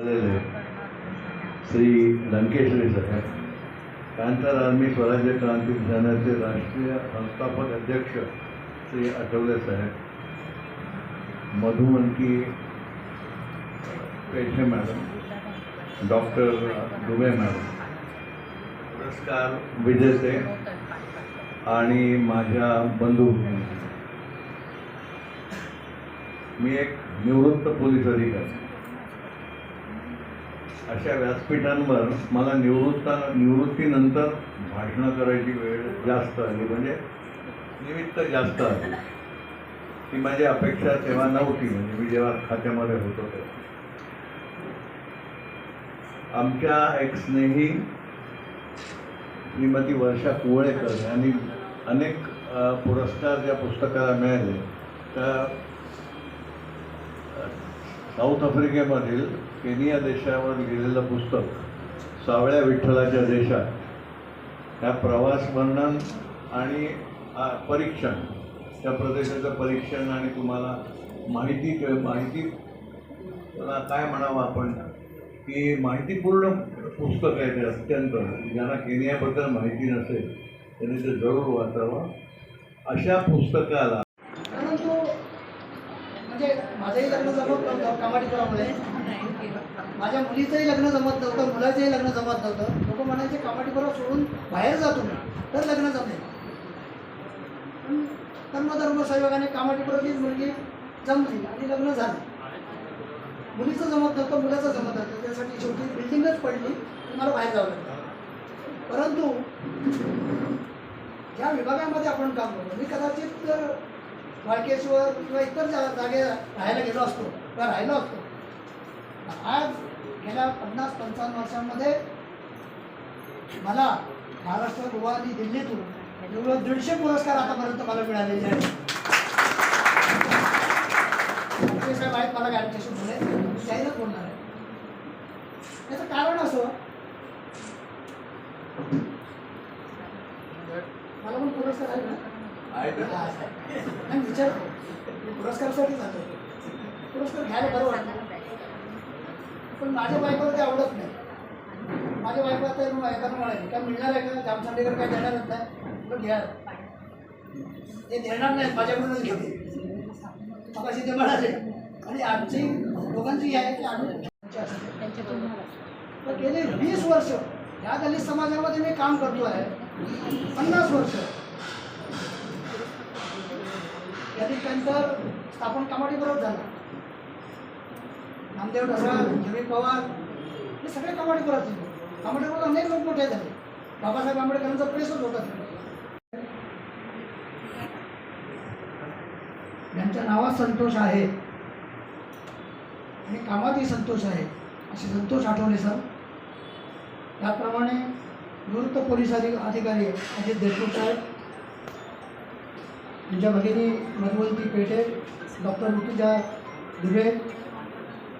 श्री लंकेश्वरी साहेब कांतार आर्मी स्वराज्य क्रांती सेनेचे राष्ट्रीय संस्थापक अध्यक्ष श्री आठवले साहेब मधुमनकी Pethe madam. Doctor Dube madam. पुरस्कार विजेते आणि माझ्या बंधू मी एक निवृत्त पोलीस अधिकारी। अशा व्यासपीठांवर मला निवृत्ता निवृत्तीनंतर भाषणं करायची वेळ जास्त आली म्हणजे निमित्त जास्त आली ती माझी अपेक्षा तेव्हा नव्हती. म्हणजे मी जेव्हा खात्यामध्ये होतो तेव्हा. आमच्या एक स्नेही श्रीमती वर्षा कुवळेकर यांनी अनेक पुरस्कार ज्या पुस्तकाला मिळाले त्या साऊथ आफ्रिकेमधील केनिया देशावर लिहिलेलं पुस्तक सावळ्या विठ्ठलाच्या देशात. ह्या प्रवास वर्णन आणि परीक्षण त्या प्रदेशाचं परीक्षण आणि तुम्हाला माहिती माहिती काय म्हणावं आपण की माहितीपूर्ण पुस्तक आहे ते अत्यंत. ज्यांना केनियाबद्दल माहिती नसेल त्यांनी ते जरूर वाचावं. अशा पुस्तकाला म्हणजे माझंही लग्न जमत नव्हतं कामाडीपुरामुळे माझ्या मुलीचंही लग्न जमत नव्हतं मुलाचंही लग्न जमत नव्हतं. लोक म्हणायचे कामाडीपुरा सोडून बाहेर जातो मी तर लग्न जमेल. पण कर्मधर्म संयोगाने कामाडीपुरातलीच मुलगी जमली आणि लग्न झालं. मुलीचं जमत नव्हतं मुलाचं जमत नव्हतं. त्यासाठी शेवटी बिल्डिंगच पडली मला बाहेर जावं लागलं. परंतु ज्या विभागामध्ये आपण काम करतो मी कदाचित जर वाळकेश्वर किंवा इतर जागे राहायला गेलो असतो किंवा राहिलो असतो आज गेल्या पन्नास पंचावन्न वर्षांमध्ये मला महाराष्ट्र गोवा आणि दिल्लीतून एवढं दीडशे पुरस्कार आतापर्यंत मला मिळालेले आहेत. साहेब आहेत मला यांच्याशी बोले त्याहीच बोलणार आहे त्याचं कारण असं मला पण पुरस्कार आहे ना? नाही विचारतो मी पुरस्कारासाठी जातो पुरस्कार घ्यायला बरं वाटतं. पण माझ्या बायकोला ते आवडत नाही. माझ्या बायको आता एखादं म्हणाली काय मिळणार आहे का? जाम संडेकर काय देणारच नाही पण घ्या. ते देणार नाहीत माझ्याकडूनच घेते मगाशी ते म्हणाले. आणि आमची दोघांची आहे की आम्ही तर गेले वीस वर्ष. या दलित समाजामध्ये मी काम करतो आहे पन्नास वर्ष. त्यानंतर स्थापन कामाडी बरोबर झाला. नामदेव ढसाळ जमीन पवार हे सगळे कामाडी बरोबर कामाडी बरोबर अनेक लोक मोठे झाले. बाबासाहेब आंबेडकरांचा प्रेसच होता त्यांच्या नावात संतोष आहे. आणि कामातही संतोष आहे. असे संतोष आठवले सर. त्याप्रमाणे निवृत्त पोलीस अधिकारी अजित देशमुख साहेब तुमच्या भगिनी मधुवंती पेठे डॉक्टर ऋतुजा दुबे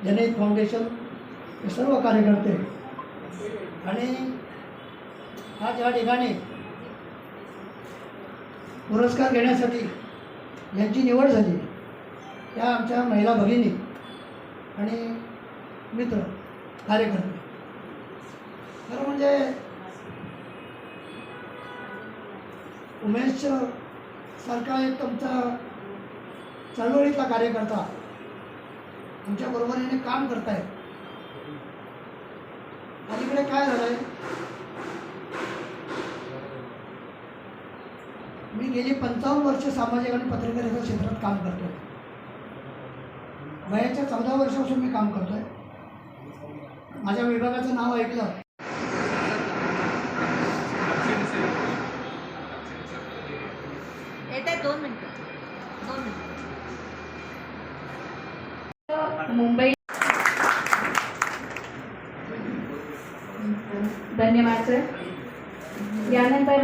जनहित फाउंडेशन हे सर्व कार्यकर्ते. आणि आज या ठिकाणी पुरस्कार घेण्यासाठी यांची निवड झाली. त्या आमच्या महिला भगिनी आणि मित्र कार्यकर्ते. खरं म्हणजे उमेश सारखा एक तुमचा चळवळीतला कार्यकर्ता. तुमच्या बरोबरीने काम करताय. अलीकडे काय झालंय? मी गेली पंचावन्न वर्ष सामाजिक आणि पत्रकारिता क्षेत्रात काम करतोय. वयाच्या चौदा वर्षापासून मी काम करतोय. माझ्या विभागाचं नाव ऐकलं येत आहे दोन मिनिटं. दोन मिनिटं. मुंबई. धन्यवाद सर यानंतर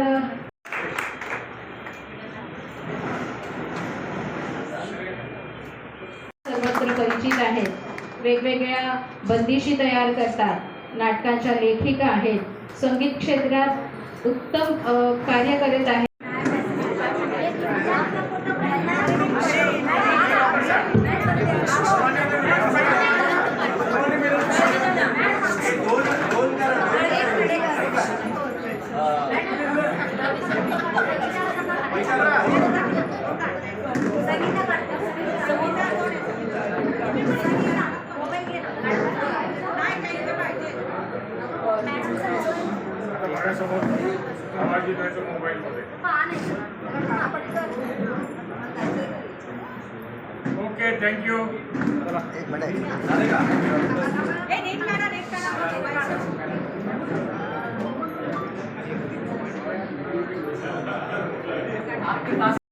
सर्वत्र परिचित आहेत. वेगवेगळ्या बंदिशी तयार करतात. नाटकांच्या लेखिका आहेत. संगीत क्षेत्रात उत्तम कार्य करत आहेत. Gracias. आवाज येत मोबाईलमध्ये ओके थँक्यू आपके पास